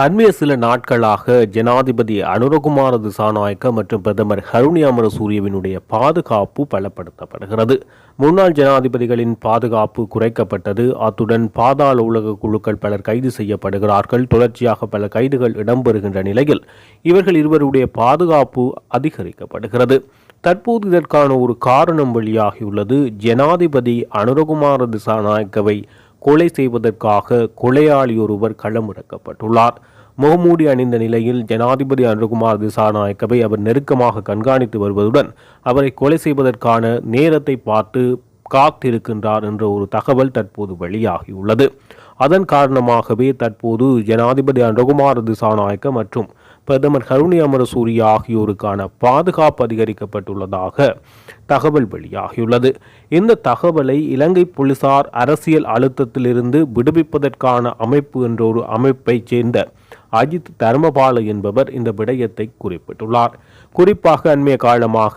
அண்மைய சில நாட்களாக ஜனாதிபதி அனுரகுமார திசாநாயக்க மற்றும் பிரதமர் ஹருணி அமரசூரியவினுடைய பாதுகாப்பு பலப்படுத்தப்படுகிறது. முன்னாள் ஜனாதிபதிகளின் பாதுகாப்பு குறைக்கப்பட்டது. அத்துடன் பாதாள உலக குழுக்கள் பலர் கைது செய்யப்படுகிறார்கள். தொடர்ச்சியாக பல கைதுகள் இடம்பெறுகின்ற நிலையில் இவர்கள் இருவருடைய பாதுகாப்பு அதிகரிக்கப்படுகிறது. தற்போது இதற்கான ஒரு காரணம் வெளியாகியுள்ளது. ஜனாதிபதி அனுரகுமார திசாநாயக்கவை கொலை செய்வதற்காக கொலையாளி ஒருவர் களமிறக்கப்பட்டுள்ளார். முகமூடி அணிந்த நிலையில் ஜனாதிபதி அனுகுமார் திசாநாயக்கவை அவர் நெருக்கமாக கண்காணித்து வருவதுடன் அவரை கொலை செய்வதற்கான நேரத்தை பார்த்து காத்திருக்கின்றார் என்ற ஒரு தகவல் தற்போது வெளியாகியுள்ளது. அதன் காரணமாகவே தற்போது ஜனாதிபதி அனுகுமார் திசாநாயக்க மற்றும் பிரதமர் கருணி அமரசூரிய ஆகியோருக்கான பாதுகாப்பு அதிகரிக்கப்பட்டுள்ளதாக தகவல் வெளியாகியுள்ளது. இந்த தகவலை இலங்கை போலீசார் அரசியல் அழுத்தத்திலிருந்து விடுவிப்பதற்கான அமைப்பு என்ற ஒரு அமைப்பைச் சேர்ந்த அஜித் தர்மபால என்பவர் இந்த விடயத்தை குறிப்பிட்டுள்ளார். குறிப்பாக அண்மைய காலமாக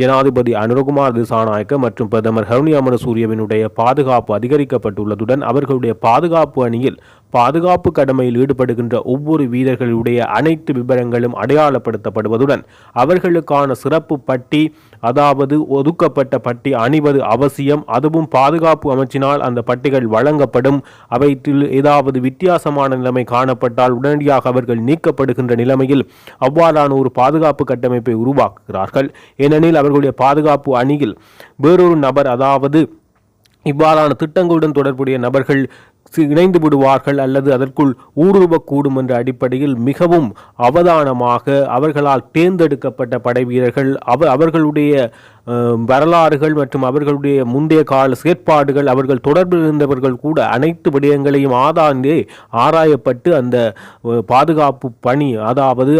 ஜனாதிபதி அனுரகுமார் திசாநாயக்க மற்றும் பிரதமர் ஹருணி அமரசூரியவினுடைய பாதுகாப்பு அதிகரிக்கப்பட்டுள்ளதுடன் அவர்களுடைய பாதுகாப்பு அணியில் பாதுகாப்பு கடமையில் ஈடுபடுகின்ற ஒவ்வொரு வீரர்களுடைய அனைத்து விவரங்களும் அடையாளப்படுத்தப்படுவதுடன் அவர்களுக்கான சிறப்பு பட்டி அதாவது ஒதுக்கப்பட்ட பட்டி அணிவது அவசியம். அதுவும் பாதுகாப்பு அமைச்சினால் அந்த பட்டிகள் வழங்கப்படும். அவற்றில் ஏதாவது வித்தியாசமான நிலைமை காணப்பட்டால் உடனடியாக அவர்கள் நீக்கப்படுகின்ற நிலைமையில் அவ்வாறான ஒரு பாதுகாப்பு கட்டமைப்பை உருவாக்குகிறார்கள். ஏனெனில் அவர்களுடைய பாதுகாப்பு அணியில் வேறொரு நபர் அதாவது இவ்வாறான திட்டங்களுடன் தொடர்புடைய நபர்கள் இணைந்து விடுவார்கள் அல்லது அதற்குள் ஊடுருவக்கூடும் என்ற அடிப்படையில் மிகவும் அவதானமாக அவர்களால் தேர்ந்தெடுக்கப்பட்ட படை வீரர்கள் அவ அவர்களுடைய வரலாறுகள் மற்றும் அவர்களுடைய முந்தைய கால செயற்பாடுகள் அவர்கள் தொடர்பில் இருந்தவர்கள் கூட அனைத்து விடயங்களையும் ஆதாந்தே ஆராயப்பட்டு அந்த பாதுகாப்பு பணி அதாவது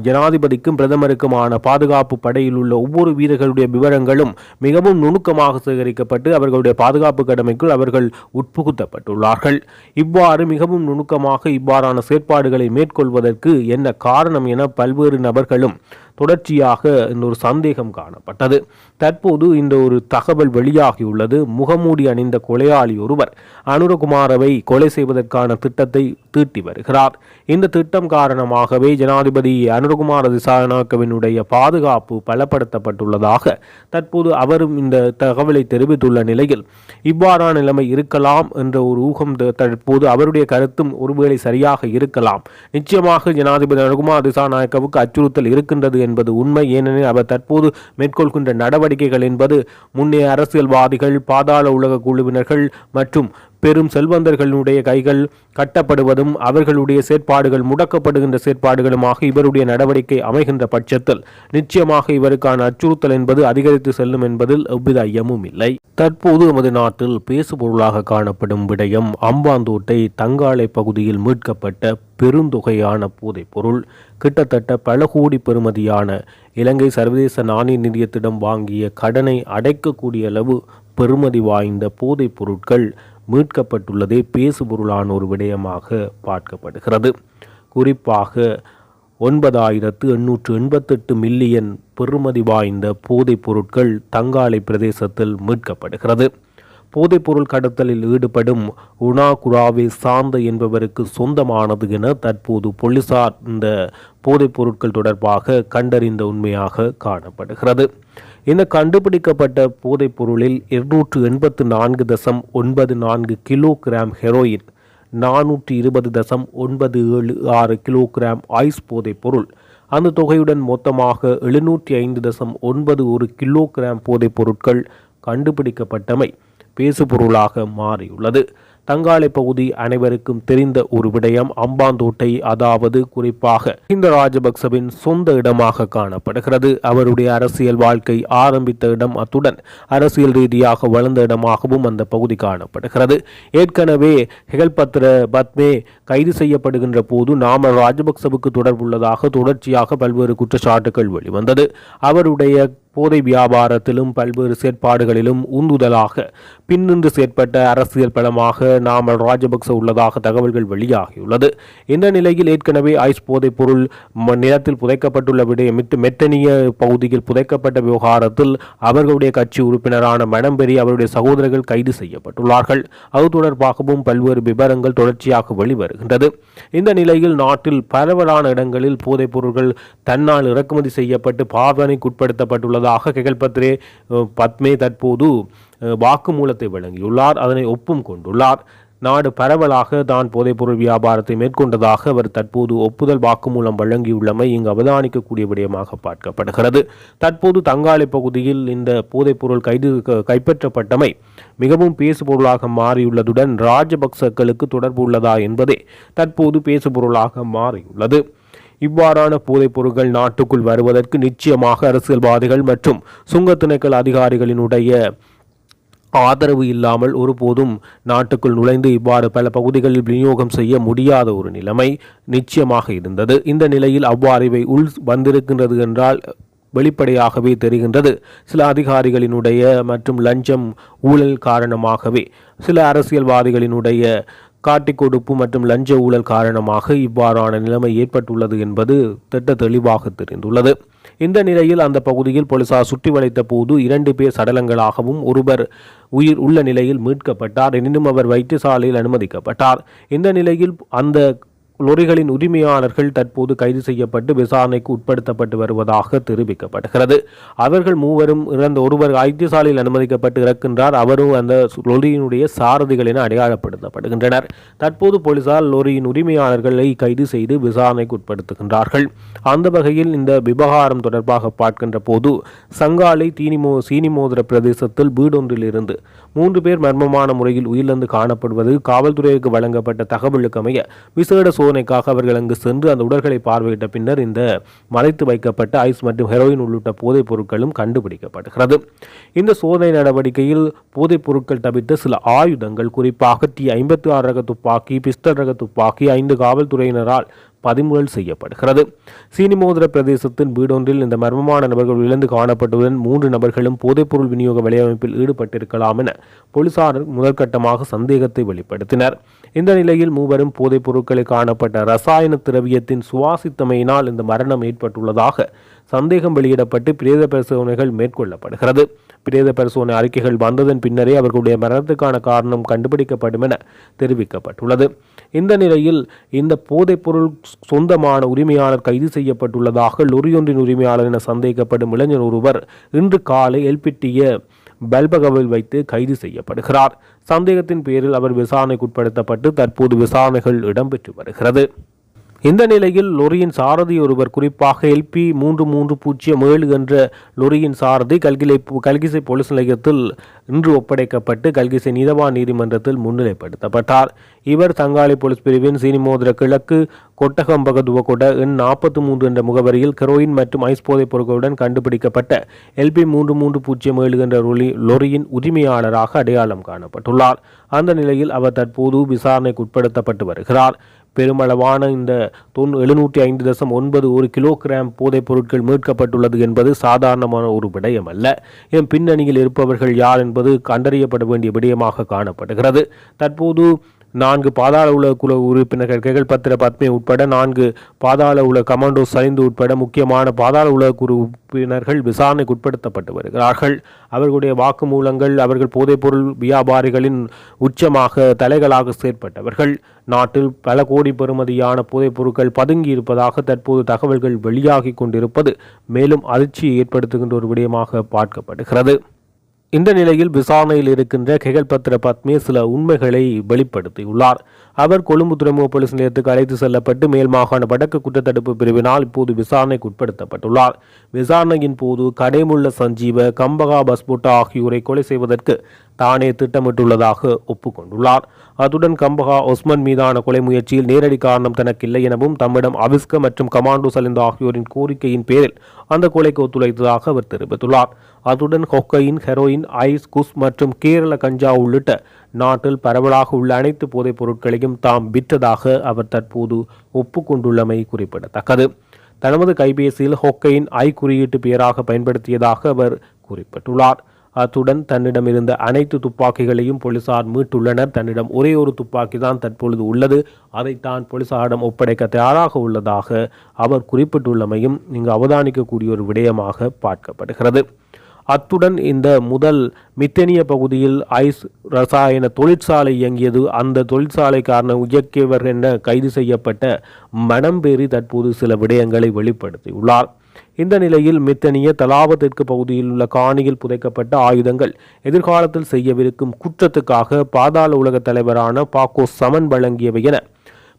ஜனாதிபதிக்கும் பிரதமருக்குமான பாதுகாப்பு படையில் உள்ள ஒவ்வொரு வீரர்களுடைய விவரங்களும் மிகவும் நுணுக்கமாக சேகரிக்கப்பட்டு அவர்களுடைய பாதுகாப்பு கடமைக்குள் அவர்கள் உட்புகுத்தப்பட்டுள்ளார்கள். இவ்வாறு மிகவும் நுணுக்கமாக இவ்வாறான செயற்பாடுகளை மேற்கொள்வதற்கு என்ன காரணம் என பல்வேறு நபர்களும் தொடர்ச்சியாக இந்த ஒரு சந்தேகம் காணப்பட்டது. தற்போது இந்த ஒரு தகவல் வெளியாகியுள்ளது. முகமூடி அணிந்த கொலையாளி ஒருவர் அனுரகுமாரவை கொலை செய்வதற்கான திட்டத்தை தீட்டி வருகிறார். இந்த திட்டம் காரணமாகவே ஜனாதிபதி அனுரகுமார திசாநாயக்கவினுடைய பாதுகாப்பு பலப்படுத்தப்பட்டுள்ளதாக தற்போது அவரும் இந்த தகவலை தெரிவித்துள்ள நிலையில் இவ்வாறான நிலைமை இருக்கலாம் என்ற ஒரு ஊகம் தற்போது அவருடைய கருத்தும் ஒருவேளை சரியாக இருக்கலாம். நிச்சயமாக ஜனாதிபதி அனுகுமார் திசாநாயக்கவுக்கு அச்சுறுத்தல் இருக்கின்றது என்பது உண்மை. ஏனெனில் அவர் தற்போது மேற்கொள்கின்ற நடவடிக்கைகள் என்பது முன்னைய அரசியல்வாதிகள் பாதாள உலக குழுவினர்கள் மற்றும் பெரும் செல்வந்தர்களுடைய கைகள் கட்டப்படுவதும் அவர்களுடைய செயற்பாடுகள் முடக்கப்படுகின்ற செயற்பாடுகளுமாக இவருடைய நடவடிக்கை அமைகின்ற பட்சத்தில் நிச்சயமாக இவருக்கான அச்சுறுத்தல் என்பது அதிகரித்து செல்லும் என்பதில் எவ்வித ஐயமும் இல்லை. தற்போது நமது நாட்டில் பேசுபொருளாக காணப்படும் விடயம் அம்பாந்தோட்டை தங்காலை பகுதியில் மீட்கப்பட்ட பெருந்தொகையான போதைப் பொருள். கிட்டத்தட்ட பல கோடி பெறுமதியான இலங்கை சர்வதேச நாணய நிதியத்திடம் வாங்கிய கடனை அடைக்கக்கூடிய அளவு பெறுமதி வாய்ந்த போதைப் பொருட்கள் மீட்கப்பட்டுள்ளதே பேசுபொருளான ஒரு விடயமாக பார்க்கப்படுகிறது. குறிப்பாக ஒன்பதாயிரத்து எண்ணூற்று எண்பத்தெட்டு மில்லியன் பெறுமதி வாய்ந்த போதைப் பொருட்கள் தங்காலை பிரதேசத்தில் மீட்கப்படுகிறது. போதைப்பொருள் கடத்தலில் ஈடுபடும் உனா குராவே சாந்த என்பவருக்கு சொந்தமானது என தற்போது போலீசார் இந்த போதைப் பொருட்கள் தொடர்பாக கண்டறிந்த உண்மையாக காணப்படுகிறது. இந்த கண்டுபிடிக்கப்பட்ட போதைப் பொருளில் இருநூற்று எண்பத்து நான்கு தசம் ஒன்பது நான்கு கிலோகிராம் ஹெரோயின் நானூற்றி இருபது தசம் ஒன்பது ஏழு ஆறு கிலோகிராம் ஐஸ் போதைப் பொருள். அந்த தொகையுடன் மொத்தமாக எழுநூற்றி ஐந்து தசம் ஒன்பது ஒரு கிலோகிராம் போதைப் பொருட்கள் கண்டுபிடிக்கப்பட்டமை பேசுபொருளாக மாறியுள்ளது. தங்காலை பகுதி அனைவருக்கும் தெரிந்த ஒரு விடயம். அம்பாந்தோட்டை அதாவது குறிப்பாக இந்த ராஜபக்சவின் சொந்த இடமாக காணப்படுகிறது. அவருடைய அரசியல் வாழ்க்கை ஆரம்பித்த இடம் அத்துடன் அரசியல் ரீதியாக வளர்ந்த இடமாகவும் அந்த பகுதி காணப்படுகிறது. ஏற்கனவே ஹெகல்பத்ர பத்மே கைது செய்யப்படுகின்ற போது நாம ராஜபக்சவுக்கு தொடர்புள்ளதாக தொடர்ச்சியாக பல்வேறு குற்றச்சாட்டுகள் வெளிவந்தது. அவருடைய போதை வியாபாரத்திலும் பல்வேறு செயற்பாடுகளிலும் உந்துதலாக பின்னின்று செயற்பட்ட அரசியல் பலமாக நாமல் ராஜபக்ச உள்ளதாக தகவல்கள் வெளியாகியுள்ளது. இந்த நிலையில் ஏற்கனவே ஐஸ் போதைப் பொருள் நிலத்தில் புதைக்கப்பட்டுள்ள விடயம் மித்து மெத்தனிய பகுதியில் புதைக்கப்பட்ட விவகாரத்தில் அவர்களுடைய கட்சி உறுப்பினரான மணம்பெரி அவருடைய சகோதரர்கள் கைது செய்யப்பட்டுள்ளார்கள். அது தொடர்பாகவும் பல்வேறு விவரங்கள் தொடர்ச்சியாக வெளிவருகின்றது. இந்த நிலையில் நாட்டில் பரவலான இடங்களில் போதைப் பொருட்கள் தன்னால் இறக்குமதி செய்யப்பட்டு பாவனைக்குட்படுத்தப்பட்டுள்ளதாக கெகல்பத்ரே பத்மே தற்போது வாக்குமூலத்தை வழங்கியுள்ளார். அதனை ஒப்பும் கொண்டுள்ளார். நாடு பரவலாக தான் போதைப்பொருள் வியாபாரத்தை மேற்கொண்டதாக அவர் தற்போது ஒப்புதல் வாக்குமூலம் வழங்கியுள்ளமை இங்கு அவதானிக்கக்கூடிய விடயமாக பார்க்கப்படுகிறது. தற்போது தங்காலை பகுதியில் இந்த போதைப்பொருள் கைது க- கைப்பற்றப்பட்டமை மிகவும் பேசுபொருளாக மாறியுள்ளதுடன் ராஜபக்சக்களுக்கு தொடர்பு உள்ளதா என்பதே தற்போது பேசுபொருளாக மாறியுள்ளது. இவ்வாறான போதைப் பொருட்கள் நாட்டுக்குள் வருவதற்கு நிச்சயமாக அரசியல்வாதிகள் மற்றும் சுங்கத்திணைக்கள் அதிகாரிகளினுடைய ஆதரவு இல்லாமல் ஒருபோதும் நாட்டுக்குள் நுழைந்து இவ்வாறு பல பகுதிகளில் விநியோகம் செய்ய முடியாத ஒரு நிலைமை நிச்சயமாக இருந்தது. இந்த நிலையில் அவ்வாறு இவை உள் வந்திருக்கின்றது என்றால் வெளிப்படையாகவே தெரிகின்றது. சில அதிகாரிகளினுடைய மற்றும் லஞ்சம் ஊழல் காரணமாகவே சில அரசியல்வாதிகளினுடைய காட்டிக் கொடுப்பு மற்றும் லஞ்ச ஊழல் காரணமாக இவ்வாறான நிலைமை ஏற்பட்டுள்ளது என்பது திட்ட தெளிவாக தெரிந்துள்ளது. இந்த நிலையில் அந்த பகுதியில் போலீசார் சுற்றி வளைத்த போது இரண்டு பேர் சடலங்களாகவும் ஒருவர் உயிர் உள்ள நிலையில் மீட்கப்பட்டார். எனினும் அவர் வைத்தியசாலையில் அனுமதிக்கப்பட்டார். இந்த நிலையில் அந்த லொரிகளின் உரிமையாளர்கள் தற்போது கைது செய்யப்பட்டு விசாரணைக்கு உட்படுத்தப்பட்டு வருவதாக தெரிவிக்கப்படுகிறது. அவர்கள் மூவரும் இறந்த ஒருவர் வைத்தியசாலையில் அனுமதிக்கப்பட்டு இறக்கின்றார். அவரும் அந்த லொரியினுடைய சாரதிகள் என அடையாளப்படுத்தப்படுகின்றனர். தற்போது போலீசார் லொரியின் உரிமையாளர்களை கைது செய்து விசாரணைக்கு உட்படுத்துகின்றார்கள். அந்த வகையில் இந்த விவகாரம் தொடர்பாக பார்க்கின்ற போது சங்காலை தீனிமோ சீனிமோதிர பிரதேசத்தில் வீடொன்றிலிருந்து மூன்று பேர் மர்மமான முறையில் உயிரிழந்து காணப்படுவது காவல்துறைக்கு வழங்கப்பட்ட தகவலுக்கமைய விசேட விசேட பரிசோதனைக்காக அவர்கள் அங்கு சென்று அந்த உடல்களை பார்வையிட்ட பின்னர் இந்த மறைத்து வைக்கப்பட்ட ஐஸ் மற்றும் ஹெரோயின் உள்ளிட்ட போதைப் பொருட்களும் கண்டுபிடிக்கப்படுகிறது. இந்த சோதனை நடவடிக்கையில் போதைப் பொருட்கள் தவிர்த்த சில ஆயுதங்கள் குறிப்பாக டி ஐம்பத்தி ஆறு ரக துப்பாக்கி பிஸ்டல் ரக துப்பாக்கி ஐந்து காவல்துறையினரால் பறிமுதல் செய்யப்படுகிறது. சீனிமோதிர பிரதேசத்தின் வீடொன்றில் இந்த மர்மமான நபர்கள் இழந்து காணப்பட்டவுடன் மூன்று நபர்களும் போதைப்பொருள் விநியோக வலையமைப்பில் ஈடுபட்டிருக்கலாம் என போலீசார் முதற்கட்டமாக சந்தேகத்தை வெளிப்படுத்தினர். இந்த நிலையில் மூவரும் போதைப் பொருட்களில் காணப்பட்ட ரசாயன திரவியத்தின் சுவாசித்தமையினால் இந்த மரணம் ஏற்பட்டுள்ளதாக சந்தேகம் வெளியிடப்பட்டு பிரேத பரிசோதனைகள் மேற்கொள்ளப்படுகிறது. பிரேத பரிசோதனை அறிக்கைகள் வந்ததன் பின்னரே அவர்களுடைய மரணத்துக்கான காரணம் கண்டுபிடிக்கப்படும் என தெரிவிக்கப்பட்டுள்ளது. இந்த நிலையில் இந்த போதைப்பொருள் சொந்தமான உரிமையாளர் கைது செய்யப்பட்டுள்ளதாக லொரியொன்றின் உரிமையாளர் என சந்தேகிக்கப்படும் இளைஞர் ஒருவர் இன்று காலை எல்பிட்டிய பல்பகவில் வைத்து கைது செய்யப்படுகிறார். சந்தேகத்தின் பேரில் அவர் விசாரணைக்குட்படுத்தப்பட்டு தற்போது விசாரணைகள் இடம்பெற்று வருகிறது. இந்த நிலையில் லொரியின் சாரதி ஒருவர் குறிப்பாக எல்பி மூன்று மூன்று பூஜ்ஜியம் ஏழு என்ற லொரியின் சாரதி கல்கிலை கல்கிசை போலீஸ் நிலையத்தில் இன்று ஒப்படைக்கப்பட்டு கல்கிசை நீதவான் நீதிமன்றத்தில் முன்னிலைப்படுத்தப்பட்டார். இவர் தங்காளி போலீஸ் பிரிவின் சீனிமோதிர கிழக்கு கொட்டகம்பக துவக்கொட எண் நாற்பத்தி மூன்று என்ற முகவரியில் கெரோயின் மற்றும் ஐஸ் போதைப் பொருட்களுடன் கண்டுபிடிக்கப்பட்ட எல்பி மூன்று மூன்று பூஜ்ஜியம் ஏழு என்ற லொரியின் உரிமையாளராக அடையாளம் காணப்பட்டுள்ளார். அந்த நிலையில் அவர் தற்போது விசாரணைக்கு உட்படுத்தப்பட்டு வருகிறார். பெருமளவான இந்த தொன் எழுநூற்றி ஐந்து தசம் ஒன்பது ஒரு கிலோகிராம் போதைப் பொருட்கள் மீட்கப்பட்டுள்ளது என்பது சாதாரணமான ஒரு விடயம் அல்ல இதன் பின்னணியில் இருப்பவர்கள் யார் என்பது கண்டறியப்பட வேண்டிய விடயமாக காணப்படுகிறது. தற்போது நான்கு பாதாள உலக குழு உறுப்பினர்கள் கெகல் பத்திர பத்மே உட்பட நான்கு பாதாள உலக கமாண்டோ சரிந்து உட்பட முக்கியமான பாதாள உலக குழு உறுப்பினர்கள் விசாரணைக்கு உட்படுத்தப்பட்டு வருகிறார்கள். அவர்களுடைய வாக்குமூலங்கள் அவர்கள் போதைப்பொருள் வியாபாரிகளின் உச்சமாக தலைகளாக செயற்பட்டவர்கள். நாட்டில் பல கோடி பெறுமதியான போதைப்பொருட்கள் பதுங்கி இருப்பதாக தற்போது தகவல்கள் வெளியாகி கொண்டிருப்பது மேலும் அதிர்ச்சியை ஏற்படுத்துகின்ற ஒரு விடயமாக பார்க்கப்படுகிறது. இந்த நிலையில் விசாரணையில் இருக்கின்ற கெகல் பத்திர பத்மே சில உண்மைகளை வெளிப்படுத்தியுள்ளார். அவர் கொழும்பு துறைமுக போலீஸ் நிலையத்துக்கு அழைத்து செல்லப்பட்டு மேல் மாகாண வடக்கு குற்றத்தடுப்பு பிரிவினால் இப்போது விசாரணைக்கு உட்படுத்தப்பட்டுள்ளார். விசாரணையின் போது கடைமுள்ள சஞ்சீவ கம்பகா பஸ்போட்டா ஆகியோரை கொலை செய்வதற்கு தானே திட்டமிட்டுள்ளதாக ஒப்புக்கொண்டுள்ளார். அத்துடன் கம்பகா ஒஸ்மன் மீதான கொலை முயற்சியில் நேரடி காரணம் தனக்கில்லை எனவும் தம்மிடம் அவிஸ்க மற்றும் கமாண்டோ சலிந்த ஆகியோரின் கோரிக்கையின் பேரில் அந்த கொலைக்கு ஒத்துழைத்ததாக அவர் தெரிவித்துள்ளார். அத்துடன் கொக்கையின் ஹெரோயின் ஐஸ் குஸ் மற்றும் கேரள கஞ்சா உள்ளிட்ட நாட்டில் பரவலாக உள்ள அனைத்து போதைப் பொருட்களையும் தாம் விற்றதாக அவர் தற்போது ஒப்புக்கொண்டுள்ளமை குறிப்பிடத்தக்கது. தனது கைபேசியில் ஹொக்கையின் ஐ குறியீட்டு பெயராக பயன்படுத்தியதாக அவர் குறிப்பிட்டுள்ளார். அத்துடன் தன்னிடம் இருந்த அனைத்து துப்பாக்கிகளையும் போலீசார் மீட்டுள்ளனர். தன்னிடம் ஒரே ஒரு துப்பாக்கி தான் தற்பொழுது உள்ளது. அதை தான் போலீசாரிடம் ஒப்படைக்க தயாராக உள்ளதாக அவர் குறிப்பிட்டுள்ளமையும் இங்கு அவதானிக்கக்கூடிய ஒரு விடயமாக பார்க்கப்படுகிறது. அத்துடன் இந்த முதல் மித்தனிய பகுதியில் ஐஸ் ரசாயன தொழிற்சாலை இயங்கியது. அந்த தொழிற்சாலை காரண இயக்கியவர் என கைது செய்யப்பட்ட மணம்பேரி தற்போது சில விடயங்களை வெளிப்படுத்தியுள்ளார். இந்த நிலையில் மித்தனிய தலாபத்திற்கு பகுதியில் உள்ள காணியில் புதைக்கப்பட்ட ஆயுதங்கள் எதிர்காலத்தில் செய்யவிருக்கும் குற்றத்துக்காக பாதாள உலக தலைவரான பாக்கோ சமன் வழங்கியவை என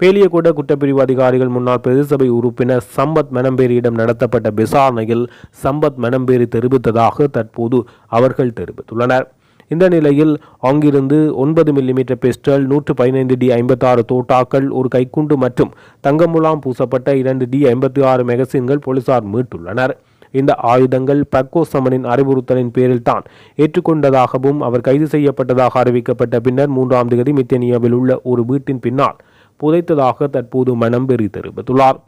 பேலியகொட குற்றப்பிரிவு அதிகாரிகள் முன்னாள் பிரதிசபை உறுப்பினர் சம்பத் மெனம்பேரியிடம் நடத்தப்பட்ட விசாரணையில் சம்பத் மெனம்பேரி தெரிவித்ததாக தற்போது அவர்கள் தெரிவித்துள்ளனர். இந்த நிலையில் அங்கிருந்து ஒன்பது மில்லிமீட்டர் பிஸ்டல் நூற்று பதினைந்து டி ஐம்பத்தாறு தோட்டாக்கள் ஒரு கைக்குண்டு மற்றும் தங்கமுலாம் பூசப்பட்ட இரண்டு டி ஐம்பத்தி ஆறு மெகசின்கள் போலீசார் மீட்டுள்ளனர். இந்த ஆயுதங்கள் பக்கோ சமனின் அறிவுறுத்தலின் பேரில் தான் ஏற்றுக்கொண்டதாகவும் அவர் கைது செய்யப்பட்டதாக அறிவிக்கப்பட்ட பின்னர் மூன்றாம் தேதி மித்தேனியாவில் உள்ள ஒரு வீட்டின் பின்னால் புதைத்ததாக தற்போது மனம்பெரி தெரிவித்துள்ளார்.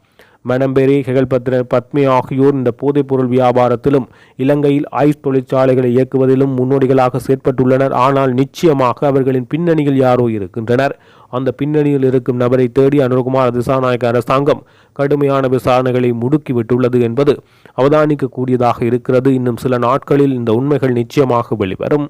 மனம்பெரி ஹெகல்பத்ர பத்மி ஆகியோர் இந்த போதைப்பொருள் வியாபாரத்திலும் இலங்கையில் ஐஸ் தொழிற்சாலைகளை இயக்குவதிலும் முன்னோடிகளாக செயற்பட்டுள்ளனர். ஆனால் நிச்சயமாக அவர்களின் பின்னணியில் யாரோ இருக்கின்றனர். அந்த பின்னணியில் இருக்கும் நபரை தேடி அனுகுமார் திசாநாயக அரசாங்கம் கடுமையான விசாரணைகளை முடுக்கிவிட்டுள்ளது என்பது அவதானிக்கக்கூடியதாக இருக்கிறது. இன்னும் சில நாட்களில் இந்த உண்மைகள் நிச்சயமாக வெளிவரும்.